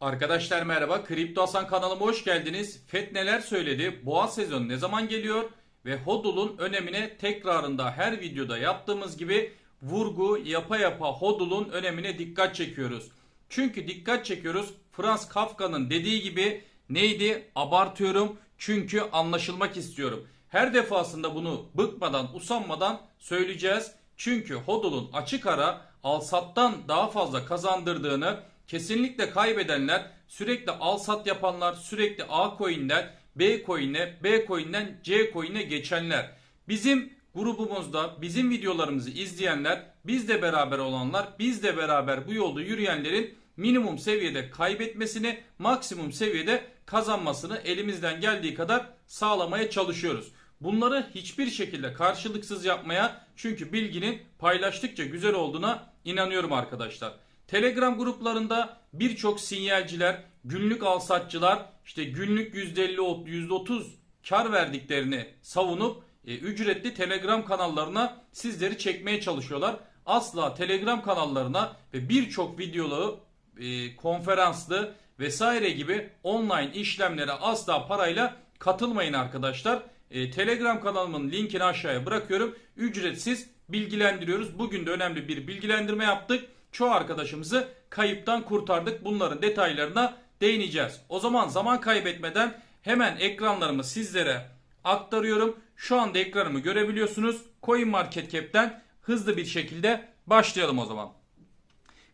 Arkadaşlar merhaba. Kripto Hasan kanalıma hoş geldiniz. FED neler söyledi? Boğa sezonu ne zaman geliyor? Ve HODL'un önemine tekrarında her videoda yaptığımız gibi vurgu yapa yapa HODL'un önemine dikkat çekiyoruz. Çünkü dikkat çekiyoruz. Franz Kafka'nın dediği gibi neydi? Abartıyorum çünkü anlaşılmak istiyorum. Her defasında bunu bıkmadan, usanmadan söyleyeceğiz. Çünkü HODL'un açık ara alsattan daha fazla kazandırdığını kesinlikle kaybedenler sürekli al sat yapanlar sürekli A coin'den B coin'e B coin'den C coin'e geçenler. Bizim grubumuzda bizim videolarımızı izleyenler bizle beraber olanlar bizle beraber bu yolda yürüyenlerin minimum seviyede kaybetmesini maksimum seviyede kazanmasını elimizden geldiği kadar sağlamaya çalışıyoruz. Bunları hiçbir şekilde karşılıksız yapmaya çünkü bilginin paylaştıkça güzel olduğuna inanıyorum arkadaşlar. Telegram gruplarında birçok sinyalciler, günlük alsatçılar işte günlük %50 %30 kar verdiklerini savunup e, ücretli Telegram kanallarına sizleri çekmeye çalışıyorlar. Asla Telegram kanallarına ve birçok videolu, e, konferanslı vesaire gibi online işlemlere asla parayla katılmayın arkadaşlar. E, Telegram kanalımın linkini aşağıya bırakıyorum. Ücretsiz bilgilendiriyoruz. Bugün de önemli bir bilgilendirme yaptık. Çoğu arkadaşımızı kayıptan kurtardık. Bunların detaylarına değineceğiz. O zaman zaman kaybetmeden hemen ekranlarımı sizlere aktarıyorum. Şu anda ekranımı görebiliyorsunuz. CoinMarketCap'ten hızlı bir şekilde başlayalım o zaman.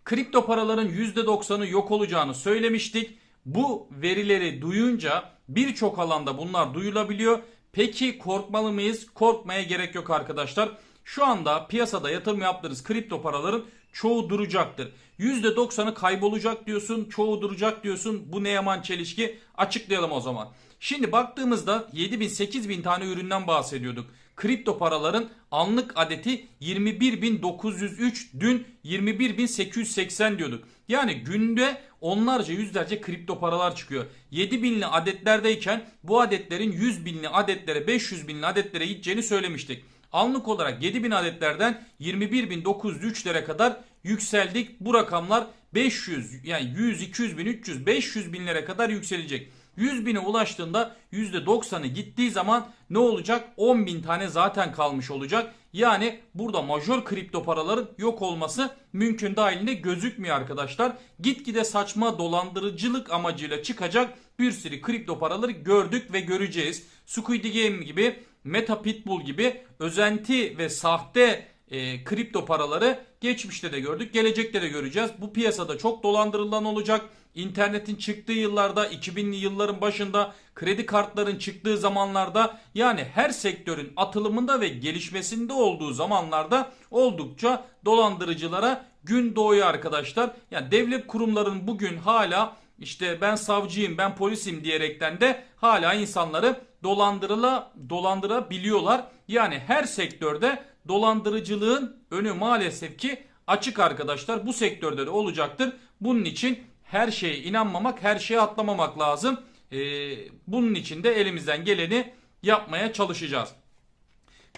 Kripto paraların %90'ı yok olacağını söylemiştik. Bu verileri duyunca birçok alanda bunlar duyulabiliyor. Peki korkmalı mıyız? Korkmaya gerek yok arkadaşlar. Şu anda piyasada yatırım yaptığınız kripto paraların çoğu duracaktır. %90'ı kaybolacak diyorsun, çoğu duracak diyorsun. Bu ne yaman çelişki? Açıklayalım o zaman. Şimdi baktığımızda 7000 8000 tane üründen bahsediyorduk. Kripto paraların anlık adeti 21.903 dün 21.880 diyorduk. Yani günde onlarca yüzlerce kripto paralar çıkıyor. 7000'li adetlerdeyken bu adetlerin 100 binli adetlere 500 binli adetlere gideceğini söylemiştik. Anlık olarak 7000 adetlerden 21.903'lere kadar yükseldik. Bu rakamlar 500 yani 100, 200 bin, 300, 500 binlere kadar yükselecek. 100 bine ulaştığında %90'ı gittiği zaman ne olacak? 10 bin tane zaten kalmış olacak. Yani burada majör kripto paraların yok olması mümkün dahilinde gözükmüyor arkadaşlar. Gitgide saçma dolandırıcılık amacıyla çıkacak bir sürü kripto paraları gördük ve göreceğiz. Squid Game gibi, Meta Pitbull gibi özenti ve sahte e, kripto paraları geçmişte de gördük, gelecekte de göreceğiz. Bu piyasada çok dolandırılan olacak. İnternetin çıktığı yıllarda, 2000'li yılların başında, kredi kartların çıktığı zamanlarda yani her sektörün atılımında ve gelişmesinde olduğu zamanlarda oldukça dolandırıcılara gün doğuyor arkadaşlar. Yani devlet kurumlarının bugün hala işte ben savcıyım, ben polisim diyerekten de hala insanları dolandırıla dolandırabiliyorlar. Yani her sektörde dolandırıcılığın önü maalesef ki açık arkadaşlar. Bu sektörde de olacaktır. Bunun için her şeye inanmamak, her şeye atlamamak lazım. Ee, bunun için de elimizden geleni yapmaya çalışacağız.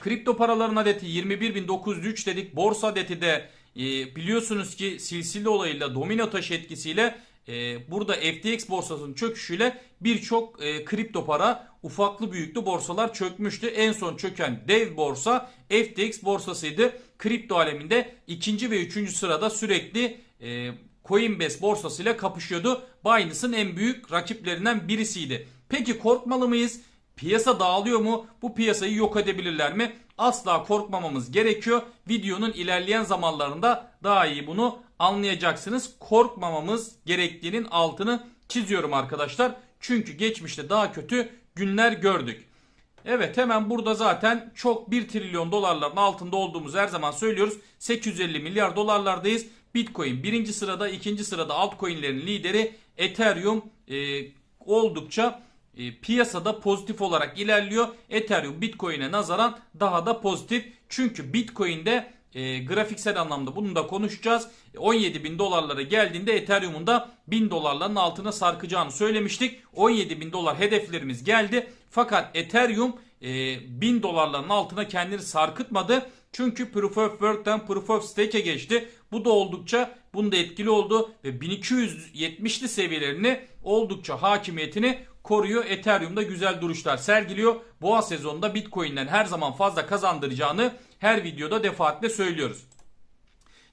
Kripto paraların adeti 21.903 dedik. Borsa adeti de e, biliyorsunuz ki silsile olayıyla domino taşı etkisiyle e, burada FTX borsasının çöküşüyle birçok e, kripto para ufaklı büyüklü borsalar çökmüştü. En son çöken dev borsa FTX borsasıydı. Kripto aleminde ikinci ve üçüncü sırada sürekli e, Coinbase borsasıyla kapışıyordu. Binance'ın en büyük rakiplerinden birisiydi. Peki korkmalı mıyız? Piyasa dağılıyor mu? Bu piyasayı yok edebilirler mi? Asla korkmamamız gerekiyor. Videonun ilerleyen zamanlarında daha iyi bunu anlayacaksınız. Korkmamamız gerektiğinin altını çiziyorum arkadaşlar. Çünkü geçmişte daha kötü günler gördük. Evet hemen burada zaten çok 1 trilyon dolarların altında olduğumuz her zaman söylüyoruz. 850 milyar dolarlardayız. Bitcoin birinci sırada, ikinci sırada altcoin'lerin lideri Ethereum e, oldukça e, piyasada pozitif olarak ilerliyor. Ethereum Bitcoin'e nazaran daha da pozitif. Çünkü Bitcoin'de e, grafiksel anlamda bunu da konuşacağız. 17 bin dolarlara geldiğinde Ethereum'un da 1000 dolarların altına sarkacağını söylemiştik. 17 bin dolar hedeflerimiz geldi. Fakat Ethereum e, 1000 dolarların altına kendini sarkıtmadı. Çünkü Proof of Work'ten Proof of Stake'e geçti. Bu da oldukça bunda etkili oldu ve 1270'li seviyelerini oldukça hakimiyetini koruyor. Ethereum'da güzel duruşlar sergiliyor. Boğa sezonunda Bitcoin'den her zaman fazla kazandıracağını her videoda defaatle söylüyoruz.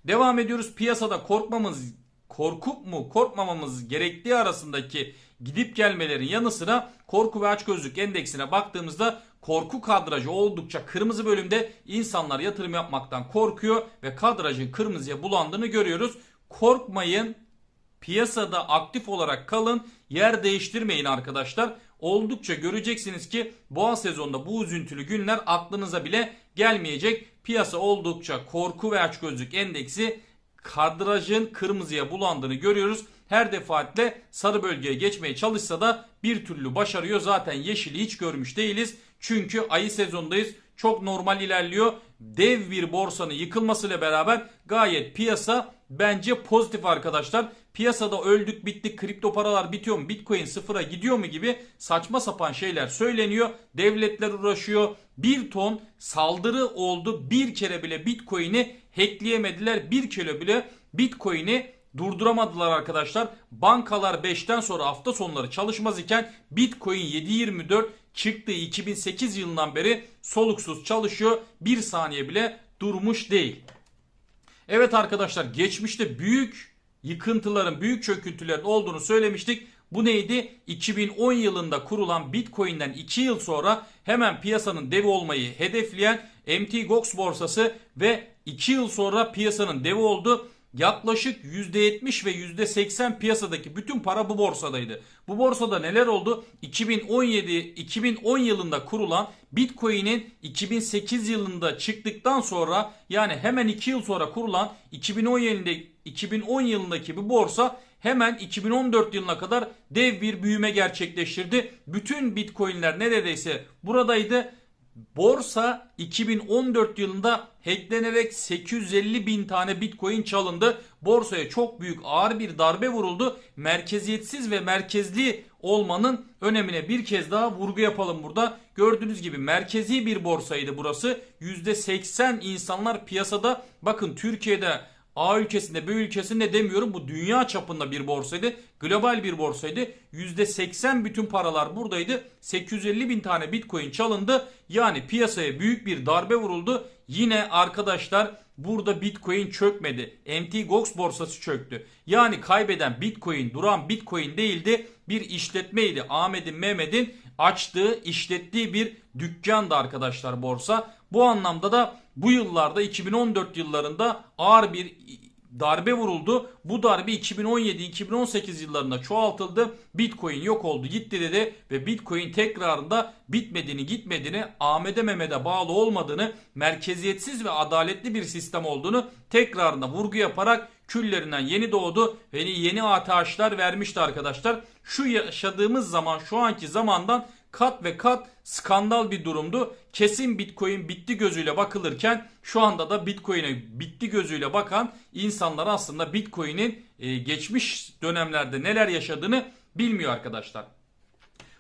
Devam ediyoruz. Piyasada korkmamız, korkup mu korkmamamız gerektiği arasındaki gidip gelmelerin yanı sıra korku ve açgözlük endeksine baktığımızda korku kadrajı oldukça kırmızı bölümde insanlar yatırım yapmaktan korkuyor ve kadrajın kırmızıya bulandığını görüyoruz. Korkmayın, piyasada aktif olarak kalın, yer değiştirmeyin arkadaşlar. Oldukça göreceksiniz ki boğa sezonunda bu üzüntülü günler aklınıza bile gelmeyecek. Piyasa oldukça korku ve açgözlük endeksi kadrajın kırmızıya bulandığını görüyoruz. Her defaatle sarı bölgeye geçmeye çalışsa da bir türlü başarıyor. Zaten yeşili hiç görmüş değiliz. Çünkü ayı sezondayız. Çok normal ilerliyor. Dev bir borsanın yıkılmasıyla beraber gayet piyasa bence pozitif arkadaşlar. Piyasada öldük bittik kripto paralar bitiyor mu bitcoin sıfıra gidiyor mu gibi saçma sapan şeyler söyleniyor. Devletler uğraşıyor. Bir ton saldırı oldu. Bir kere bile bitcoin'i hackleyemediler. Bir kere bile bitcoin'i durduramadılar arkadaşlar. Bankalar 5'ten sonra hafta sonları çalışmaz iken Bitcoin 7.24 çıktığı 2008 yılından beri soluksuz çalışıyor. Bir saniye bile durmuş değil. Evet arkadaşlar geçmişte büyük yıkıntıların, büyük çöküntülerin olduğunu söylemiştik. Bu neydi? 2010 yılında kurulan Bitcoin'den 2 yıl sonra hemen piyasanın devi olmayı hedefleyen MT Gox borsası ve 2 yıl sonra piyasanın devi oldu. Yaklaşık %70 ve %80 piyasadaki bütün para bu borsadaydı. Bu borsada neler oldu? 2017 2010 yılında kurulan Bitcoin'in 2008 yılında çıktıktan sonra yani hemen 2 yıl sonra kurulan 2010 yılında 2010 yılındaki bu borsa hemen 2014 yılına kadar dev bir büyüme gerçekleştirdi. Bütün Bitcoin'ler neredeyse buradaydı. Borsa 2014 yılında hacklenerek 850 bin tane bitcoin çalındı. Borsaya çok büyük ağır bir darbe vuruldu. Merkeziyetsiz ve merkezli olmanın önemine bir kez daha vurgu yapalım burada. Gördüğünüz gibi merkezi bir borsaydı burası. %80 insanlar piyasada bakın Türkiye'de A ülkesinde B ülkesinde demiyorum bu dünya çapında bir borsaydı. Global bir borsaydı. %80 bütün paralar buradaydı. 850 bin tane bitcoin çalındı. Yani piyasaya büyük bir darbe vuruldu. Yine arkadaşlar burada bitcoin çökmedi. MT Gox borsası çöktü. Yani kaybeden bitcoin duran bitcoin değildi. Bir işletmeydi. Ahmet'in Mehmet'in açtığı işlettiği bir dükkandı arkadaşlar borsa. Bu anlamda da bu yıllarda 2014 yıllarında ağır bir darbe vuruldu. Bu darbe 2017-2018 yıllarında çoğaltıldı. Bitcoin yok oldu gitti dedi ve Bitcoin tekrarında bitmediğini gitmediğini Ahmet'e Mehmet'e bağlı olmadığını merkeziyetsiz ve adaletli bir sistem olduğunu tekrarında vurgu yaparak küllerinden yeni doğdu ve yeni ATH'lar vermişti arkadaşlar. Şu yaşadığımız zaman şu anki zamandan kat ve kat skandal bir durumdu. Kesin Bitcoin bitti gözüyle bakılırken şu anda da Bitcoin'e bitti gözüyle bakan insanlar aslında Bitcoin'in e, geçmiş dönemlerde neler yaşadığını bilmiyor arkadaşlar.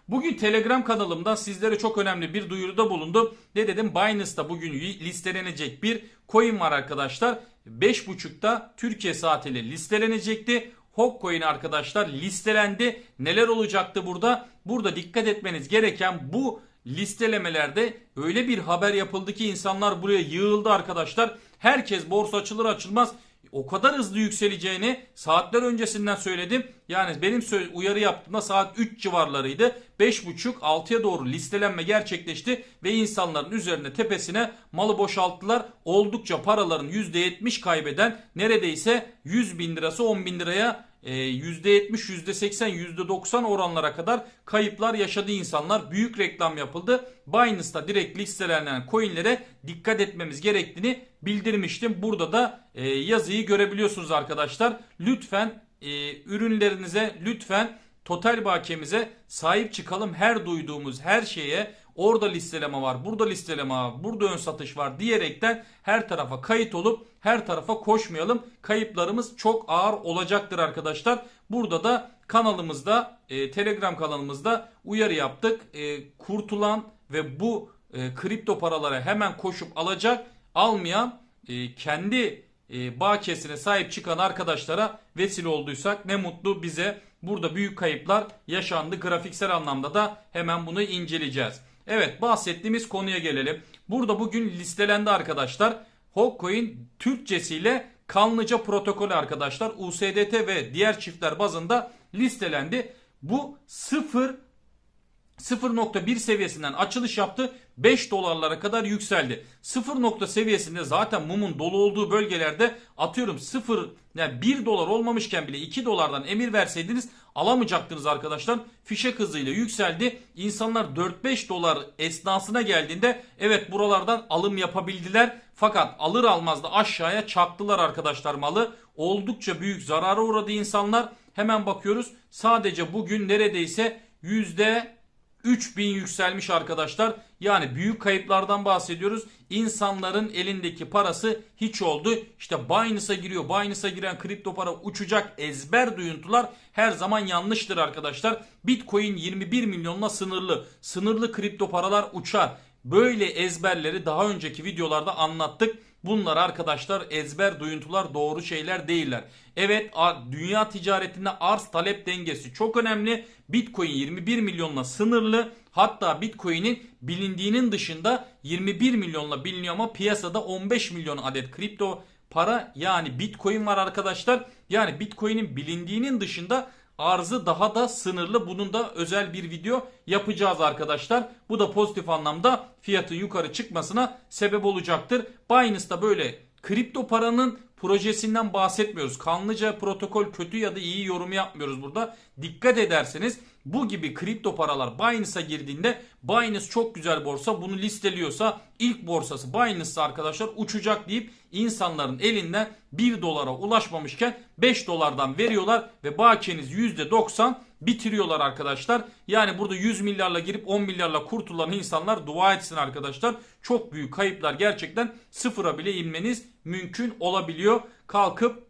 Bugün Telegram kanalımda sizlere çok önemli bir duyuruda bulundum. Ne dedim? Binance'da bugün listelenecek bir coin var arkadaşlar. 5.30'da Türkiye saatiyle listelenecekti. Hokcoin arkadaşlar listelendi. Neler olacaktı burada? Burada dikkat etmeniz gereken bu listelemelerde öyle bir haber yapıldı ki insanlar buraya yığıldı arkadaşlar. Herkes borsa açılır açılmaz o kadar hızlı yükseleceğini saatler öncesinden söyledim. Yani benim uyarı yaptığımda saat 3 civarlarıydı. 5.30-6'ya doğru listelenme gerçekleşti ve insanların üzerine tepesine malı boşalttılar. Oldukça paraların %70 kaybeden neredeyse 100 bin lirası 10 bin liraya %70, %80, %90 oranlara kadar kayıplar yaşadı insanlar. Büyük reklam yapıldı. Binance'da direkt listelenen coinlere dikkat etmemiz gerektiğini bildirmiştim. Burada da e, yazıyı görebiliyorsunuz arkadaşlar. Lütfen e, ürünlerinize lütfen total bakiyemize sahip çıkalım. Her duyduğumuz her şeye orada listeleme var, burada listeleme var, burada ön satış var diyerekten her tarafa kayıt olup her tarafa koşmayalım. Kayıplarımız çok ağır olacaktır arkadaşlar. Burada da kanalımızda, e, Telegram kanalımızda uyarı yaptık. E, kurtulan ve bu e, kripto paralara hemen koşup alacak, almayan e, kendi e, bakiyesine sahip çıkan arkadaşlara vesile olduysak ne mutlu bize. Burada büyük kayıplar yaşandı. Grafiksel anlamda da hemen bunu inceleyeceğiz. Evet bahsettiğimiz konuya gelelim. Burada bugün listelendi arkadaşlar. Hawkcoin Türkçesiyle Kanlıca protokolü arkadaşlar. USDT ve diğer çiftler bazında listelendi. Bu 0 0.1 seviyesinden açılış yaptı. 5 dolarlara kadar yükseldi. 0 nokta seviyesinde zaten mumun dolu olduğu bölgelerde atıyorum 0 yani 1 dolar olmamışken bile 2 dolardan emir verseydiniz alamayacaktınız arkadaşlar. Fişek hızıyla yükseldi. İnsanlar 4-5 dolar esnasına geldiğinde evet buralardan alım yapabildiler. Fakat alır almaz da aşağıya çaktılar arkadaşlar malı. Oldukça büyük zarara uğradı insanlar. Hemen bakıyoruz. Sadece bugün neredeyse yüzde 3000 yükselmiş arkadaşlar. Yani büyük kayıplardan bahsediyoruz. İnsanların elindeki parası hiç oldu. İşte Binance'a giriyor. Binance'a giren kripto para uçacak ezber duyuntular her zaman yanlıştır arkadaşlar. Bitcoin 21 milyonla sınırlı. Sınırlı kripto paralar uçar. Böyle ezberleri daha önceki videolarda anlattık. Bunlar arkadaşlar ezber duyuntular doğru şeyler değiller. Evet dünya ticaretinde arz talep dengesi çok önemli. Bitcoin 21 milyonla sınırlı. Hatta Bitcoin'in bilindiğinin dışında 21 milyonla biliniyor ama piyasada 15 milyon adet kripto para yani Bitcoin var arkadaşlar. Yani Bitcoin'in bilindiğinin dışında arzı daha da sınırlı. Bunun da özel bir video yapacağız arkadaşlar. Bu da pozitif anlamda fiyatın yukarı çıkmasına sebep olacaktır. Binance'da böyle kripto paranın projesinden bahsetmiyoruz. Kanlıca protokol kötü ya da iyi yorum yapmıyoruz burada. Dikkat ederseniz bu gibi kripto paralar Binance'a girdiğinde Binance çok güzel borsa bunu listeliyorsa ilk borsası Binance arkadaşlar uçacak deyip insanların elinden 1 dolara ulaşmamışken 5 dolardan veriyorlar ve bakiyeniz %90 bitiriyorlar arkadaşlar. Yani burada 100 milyarla girip 10 milyarla kurtulan insanlar dua etsin arkadaşlar. Çok büyük kayıplar gerçekten sıfıra bile inmeniz mümkün olabiliyor. Kalkıp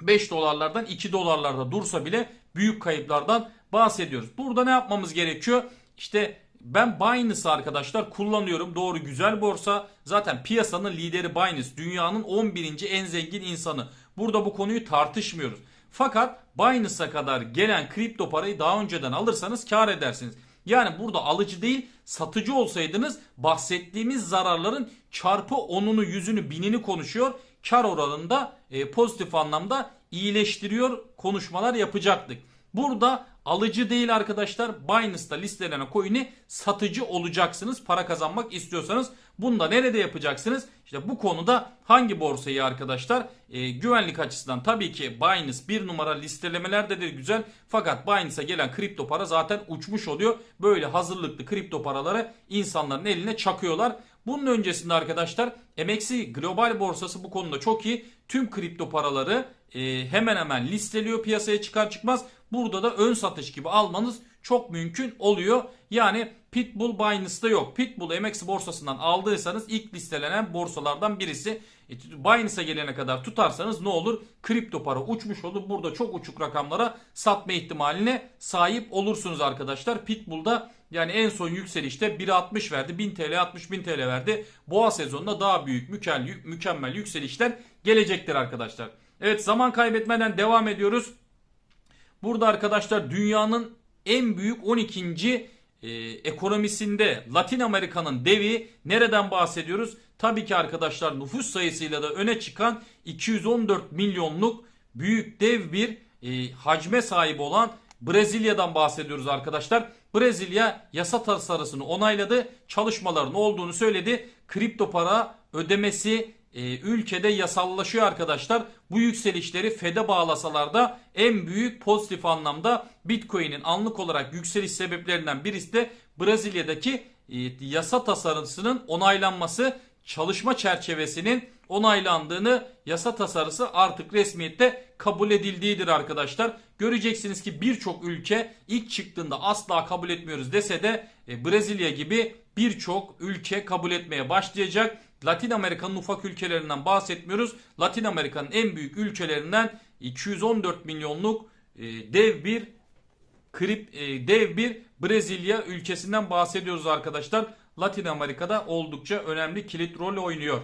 5 dolarlardan 2 dolarlarda dursa bile büyük kayıplardan bahsediyoruz. Burada ne yapmamız gerekiyor? İşte ben Binance arkadaşlar kullanıyorum. Doğru güzel borsa. Zaten piyasanın lideri Binance. Dünyanın 11. en zengin insanı. Burada bu konuyu tartışmıyoruz. Fakat Binance'a kadar gelen kripto parayı daha önceden alırsanız kar edersiniz. Yani burada alıcı değil satıcı olsaydınız bahsettiğimiz zararların çarpı 10'unu 100'ünü 1000'ini konuşuyor. Kar oranında e, pozitif anlamda iyileştiriyor konuşmalar yapacaktık. Burada alıcı değil arkadaşlar. Binance'da listelenen coin'i satıcı olacaksınız. Para kazanmak istiyorsanız. Bunu da nerede yapacaksınız? İşte bu konuda hangi borsayı arkadaşlar? E, güvenlik açısından tabii ki Binance bir numara listelemelerdedir güzel. Fakat Binance'a gelen kripto para zaten uçmuş oluyor. Böyle hazırlıklı kripto paraları insanların eline çakıyorlar. Bunun öncesinde arkadaşlar MXC global borsası bu konuda çok iyi. Tüm kripto paraları e, hemen hemen listeliyor piyasaya çıkar çıkmaz. Burada da ön satış gibi almanız çok mümkün oluyor. Yani Pitbull Binance'da yok. Pitbull MX borsasından aldıysanız ilk listelenen borsalardan birisi. E, Binance'a gelene kadar tutarsanız ne olur? Kripto para uçmuş olur. Burada çok uçuk rakamlara satma ihtimaline sahip olursunuz arkadaşlar. Pitbull'da yani en son yükselişte 1.60 verdi. 1000 TL 60 bin TL verdi. Boğa sezonunda daha büyük mükemmel, mükemmel yükselişler gelecektir arkadaşlar. Evet zaman kaybetmeden devam ediyoruz. Burada arkadaşlar dünyanın en büyük 12. E, ekonomisinde Latin Amerika'nın devi nereden bahsediyoruz? Tabii ki arkadaşlar nüfus sayısıyla da öne çıkan 214 milyonluk büyük dev bir e, hacme sahip olan Brezilya'dan bahsediyoruz arkadaşlar. Brezilya yasa tasarısını onayladı. Çalışmaların olduğunu söyledi. Kripto para ödemesi e, ülkede yasallaşıyor arkadaşlar. Bu yükselişleri FED'e bağlasalar da en büyük pozitif anlamda Bitcoin'in anlık olarak yükseliş sebeplerinden birisi de Brezilya'daki e, yasa tasarısının onaylanması çalışma çerçevesinin onaylandığını yasa tasarısı artık resmiyette kabul edildiğidir arkadaşlar. Göreceksiniz ki birçok ülke ilk çıktığında asla kabul etmiyoruz dese de e, Brezilya gibi birçok ülke kabul etmeye başlayacak. Latin Amerika'nın ufak ülkelerinden bahsetmiyoruz. Latin Amerika'nın en büyük ülkelerinden 214 milyonluk e, dev bir krip e, dev bir Brezilya ülkesinden bahsediyoruz arkadaşlar. Latin Amerika'da oldukça önemli kilit rol oynuyor.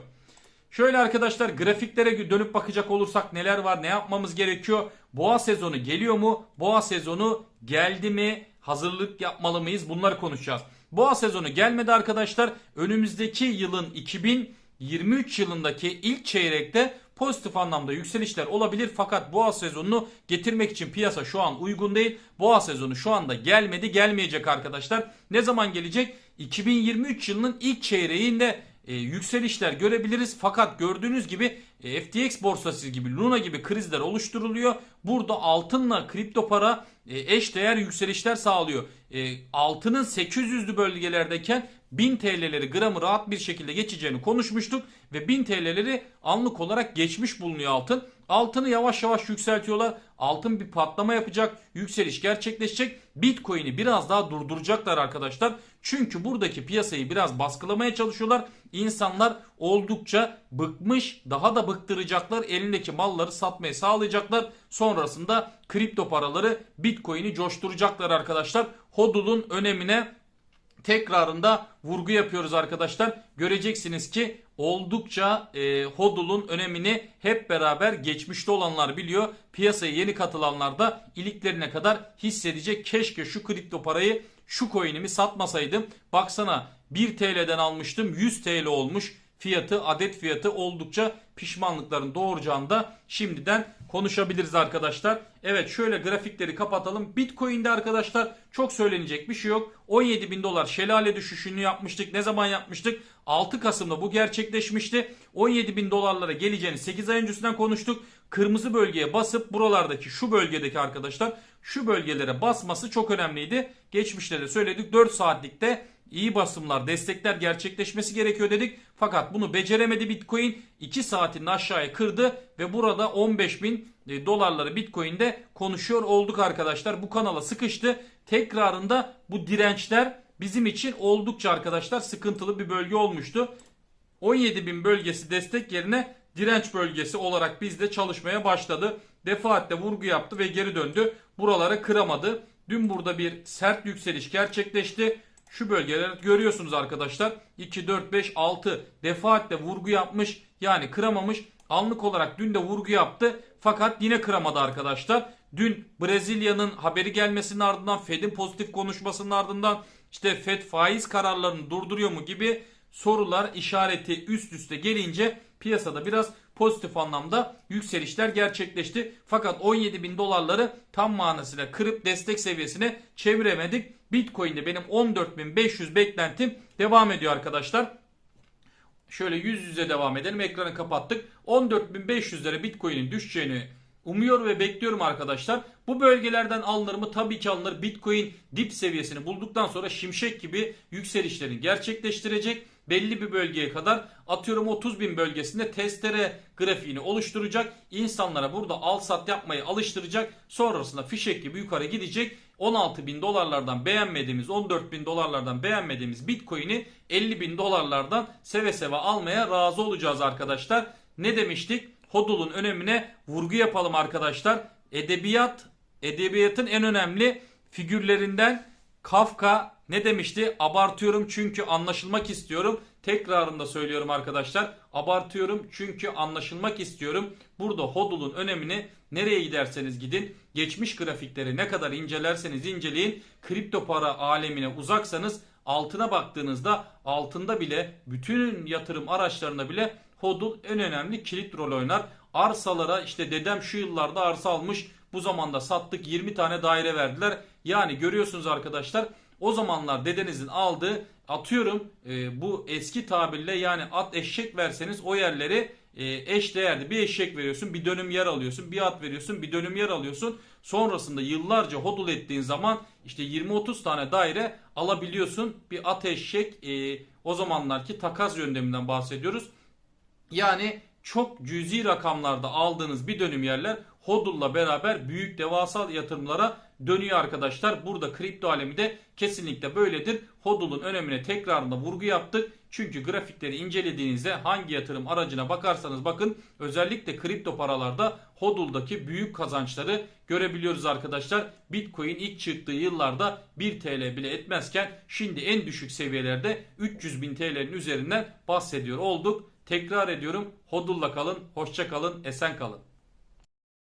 Şöyle arkadaşlar grafiklere dönüp bakacak olursak neler var, ne yapmamız gerekiyor? Boğa sezonu geliyor mu? Boğa sezonu geldi mi? Hazırlık yapmalı mıyız? Bunları konuşacağız. Boğa sezonu gelmedi arkadaşlar. Önümüzdeki yılın 2023 yılındaki ilk çeyrekte pozitif anlamda yükselişler olabilir fakat boğa sezonunu getirmek için piyasa şu an uygun değil. Boğa sezonu şu anda gelmedi, gelmeyecek arkadaşlar. Ne zaman gelecek? 2023 yılının ilk çeyreğinde e, yükselişler görebiliriz. Fakat gördüğünüz gibi e, FTX borsası gibi Luna gibi krizler oluşturuluyor. Burada altınla kripto para e, eş değer yükselişler sağlıyor. E, altının 800'lü bölgelerdeyken 1000 TL'leri gramı rahat bir şekilde geçeceğini konuşmuştuk ve 1000 TL'leri anlık olarak geçmiş bulunuyor altın. Altını yavaş yavaş yükseltiyorlar. Altın bir patlama yapacak. Yükseliş gerçekleşecek. Bitcoin'i biraz daha durduracaklar arkadaşlar. Çünkü buradaki piyasayı biraz baskılamaya çalışıyorlar. İnsanlar oldukça bıkmış. Daha da bıktıracaklar. Elindeki malları satmayı sağlayacaklar. Sonrasında kripto paraları Bitcoin'i coşturacaklar arkadaşlar. HODL'un önemine tekrarında vurgu yapıyoruz arkadaşlar. Göreceksiniz ki oldukça e, HODL'un önemini hep beraber geçmişte olanlar biliyor. Piyasaya yeni katılanlar da iliklerine kadar hissedecek. Keşke şu kripto parayı şu coin'imi satmasaydım. Baksana 1 TL'den almıştım 100 TL olmuş fiyatı adet fiyatı oldukça pişmanlıkların doğuracağını da şimdiden konuşabiliriz arkadaşlar. Evet şöyle grafikleri kapatalım. Bitcoin'de arkadaşlar çok söylenecek bir şey yok. 17 bin dolar şelale düşüşünü yapmıştık. Ne zaman yapmıştık? 6 Kasım'da bu gerçekleşmişti. 17 bin dolarlara geleceğini 8 ay öncesinden konuştuk. Kırmızı bölgeye basıp buralardaki şu bölgedeki arkadaşlar şu bölgelere basması çok önemliydi. Geçmişte de söyledik 4 saatlikte iyi basımlar, destekler gerçekleşmesi gerekiyor dedik. Fakat bunu beceremedi Bitcoin. 2 saatinin aşağıya kırdı ve burada 15 bin e, dolarları Bitcoin'de konuşuyor olduk arkadaşlar. Bu kanala sıkıştı. Tekrarında bu dirençler bizim için oldukça arkadaşlar sıkıntılı bir bölge olmuştu. 17 bin bölgesi destek yerine direnç bölgesi olarak bizde çalışmaya başladı. Defaatle vurgu yaptı ve geri döndü. Buraları kıramadı. Dün burada bir sert yükseliş gerçekleşti. Şu bölgeler görüyorsunuz arkadaşlar. 2, 4, 5, 6 defaatle vurgu yapmış. Yani kıramamış. Anlık olarak dün de vurgu yaptı. Fakat yine kıramadı arkadaşlar. Dün Brezilya'nın haberi gelmesinin ardından Fed'in pozitif konuşmasının ardından işte Fed faiz kararlarını durduruyor mu gibi sorular işareti üst üste gelince piyasada biraz pozitif anlamda yükselişler gerçekleşti. Fakat 17 bin dolarları tam manasıyla kırıp destek seviyesine çeviremedik. Bitcoin'de benim 14.500 beklentim devam ediyor arkadaşlar. Şöyle yüz yüze devam edelim. Ekranı kapattık. 14.500'lere Bitcoin'in düşeceğini umuyor ve bekliyorum arkadaşlar. Bu bölgelerden alınır mı? Tabii ki alınır. Bitcoin dip seviyesini bulduktan sonra şimşek gibi yükselişlerini gerçekleştirecek belli bir bölgeye kadar atıyorum 30 bin bölgesinde testere grafiğini oluşturacak. İnsanlara burada al sat yapmayı alıştıracak. Sonrasında fişek gibi yukarı gidecek. 16 bin dolarlardan beğenmediğimiz 14 bin dolarlardan beğenmediğimiz bitcoin'i 50 bin dolarlardan seve seve almaya razı olacağız arkadaşlar. Ne demiştik? Hodul'un önemine vurgu yapalım arkadaşlar. Edebiyat, edebiyatın en önemli figürlerinden Kafka ne demişti? Abartıyorum çünkü anlaşılmak istiyorum. Tekrarında söylüyorum arkadaşlar. Abartıyorum çünkü anlaşılmak istiyorum. Burada hodulun önemini nereye giderseniz gidin. Geçmiş grafikleri ne kadar incelerseniz inceleyin. Kripto para alemine uzaksanız altına baktığınızda altında bile bütün yatırım araçlarında bile hodul en önemli kilit rol oynar. Arsalara işte dedem şu yıllarda arsa almış bu zamanda sattık 20 tane daire verdiler. Yani görüyorsunuz arkadaşlar o zamanlar dedenizin aldığı atıyorum e, bu eski tabirle yani at eşek verseniz o yerleri e, eş değerli bir eşek veriyorsun bir dönüm yer alıyorsun bir at veriyorsun bir dönüm yer alıyorsun. Sonrasında yıllarca hodul ettiğin zaman işte 20-30 tane daire alabiliyorsun. Bir at eşek e, o zamanlarki takas yönteminden bahsediyoruz. Yani çok cüzi rakamlarda aldığınız bir dönüm yerler HODL'la beraber büyük devasa yatırımlara dönüyor arkadaşlar. Burada kripto alemi de kesinlikle böyledir. HODL'un önemine tekrarında vurgu yaptık. Çünkü grafikleri incelediğinizde hangi yatırım aracına bakarsanız bakın özellikle kripto paralarda HODL'daki büyük kazançları görebiliyoruz arkadaşlar. Bitcoin ilk çıktığı yıllarda 1 TL bile etmezken şimdi en düşük seviyelerde 300 bin TL'nin üzerinden bahsediyor olduk. Tekrar ediyorum. Hodul'la kalın, hoşça kalın, esen kalın.